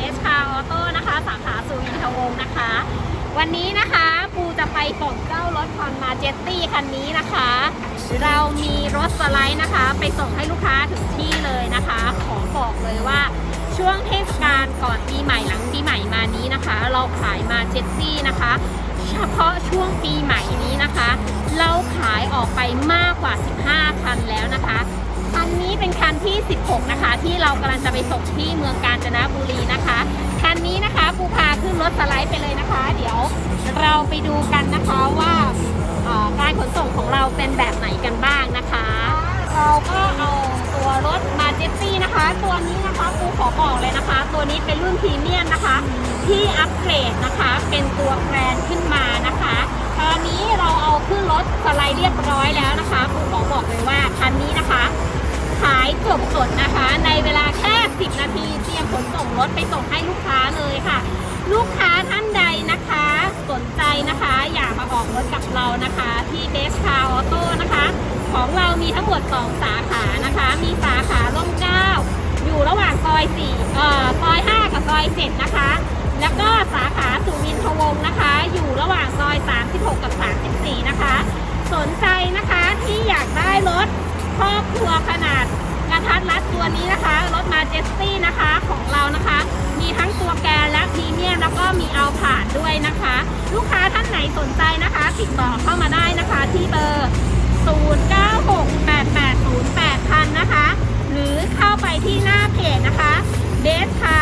เดชคาออโต้นะคะ สาขาสุวินทวงศ์นะคะ วันนี้นะคะปูจะไปส่งเจ้ารถคอนมาเจตตี้คันนี้นะคะ เรามีรถสไลด์นะคะ ไปส่งให้ลูกค้าถึงที่เลยนะคะ ขอบอกเลยว่าช่วงเทศกาลก่อนปีใหม่หลังปีใหม่มานี้นะคะ เราขายมาเจตตี้นะคะ เฉพาะช่วงปีใหม่นี้นะคะ เราขายออกไปมากกว่า 15 คันแล้วนะคะคันนี้เป็นคันที่ 16 นะคะ ที่เรากำลังจะไปส่งที่เมืองกาญจนบุรี สไลด์ไปเลยนะคะ เดี๋ยวเราไปดูกันนะคะว่าการขนส่งของเราเป็นแบบไหนกันบ้างนะคะ เราก็เอาตัวรถมาเจตตี้นะคะ ตัวนี้นะคะปูขอบอกเลยนะคะ ตัวนี้เป็นรุ่นพรีเมียมนะคะ ที่อัปเกรดนะคะเป็นตัวแกรนขึ้นมานะคะ ตอนนี้เราเอาขึ้นรถสไลด์เรียบร้อยแล้วนะคะปูขอบอกเลยว่าคันนี้นะคะ ขายจบสดนะคะ ในเวลาแค่ 10 นาทีเตรียมขนส่งรถไปส่งให้ลูกค้าเลยค่ะ ลูกค้า ออกรถกับเรานะคะ ที่เบสคาร์ออโต้นะคะ ของเรามีทั้งหมด 2 สาขานะคะ มีสาขาร่มเก้าอยู่ระหว่างซอย4เอ่อซอย 5 กับซอย 7 นะคะ แล้วก็สาขาสุวินทวงศ์นะคะ อยู่ระหว่างซอย 36 กับ 34 นะคะ สนใจนะคะที่อยากได้รถครอบครัวขนาดกระทัดรัดตัวนี้นะคะ ด้วยนะคะ ลูกค้าท่านไหนสนใจนะคะ ติดต่อเข้ามาได้นะคะที่เบอร์ 0968808000 นะคะ หรือเข้าไปที่หน้าเพจนะคะเดสพา